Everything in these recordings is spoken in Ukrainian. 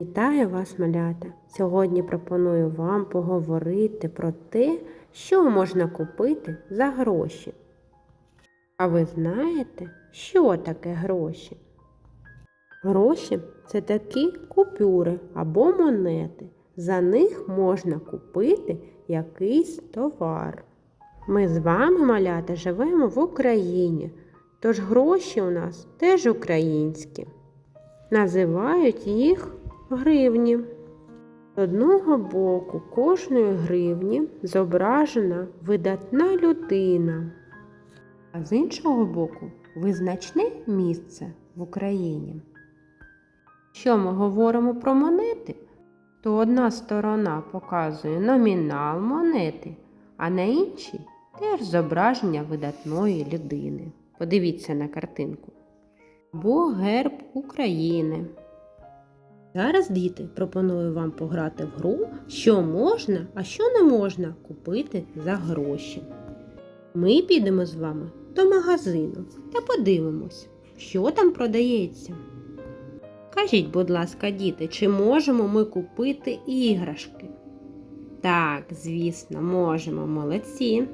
Вітаю вас, малята! Сьогодні пропоную вам поговорити про те, що можна купити за гроші. А ви знаєте, що таке гроші? Гроші це такі купюри або монети. За них можна купити якийсь товар. Ми з вами, малята, живемо в Україні, тож гроші у нас теж українські. Називають їх гривні. З одного боку кожної гривні зображена видатна людина, а з іншого боку визначне місце в Україні. Що ми говоримо про монети, то одна сторона показує номінал монети, а на іншій теж зображення видатної людини. Подивіться на картинку. Або герб України. Зараз, діти, пропоную вам пограти в гру, що можна, а що не можна купити за гроші. Ми підемо з вами до магазину та подивимось, що там продається. Кажіть, будь ласка, діти, чи можемо ми купити іграшки? Так, звісно, можемо, молодці.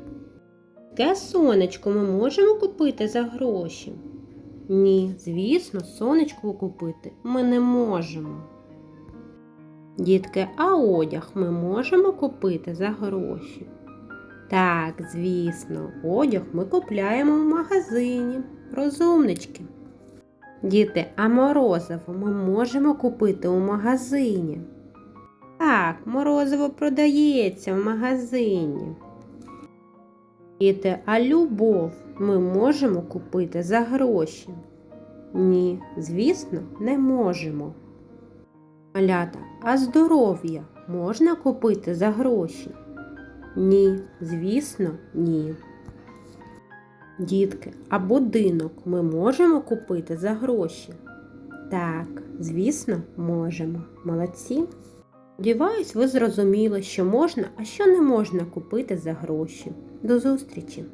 Те сонечко ми можемо купити за гроші? Ні, звісно, сонечко купити ми не можемо. Дітки, а одяг ми можемо купити за гроші? Так, звісно, одяг ми купляємо в магазині. Розумнички. Діти, а морозиво ми можемо купити у магазині. Так, морозиво продається в магазині. А любов ми можемо купити за гроші? Ні, звісно, не можемо. Малята, а здоров'я можна купити за гроші? Ні, звісно, ні. Дітки, а будинок ми можемо купити за гроші? Так, звісно, можемо. Молодці. Сподіваюсь, ви зрозуміли, що можна, а що не можна купити за гроші. До зустрічі!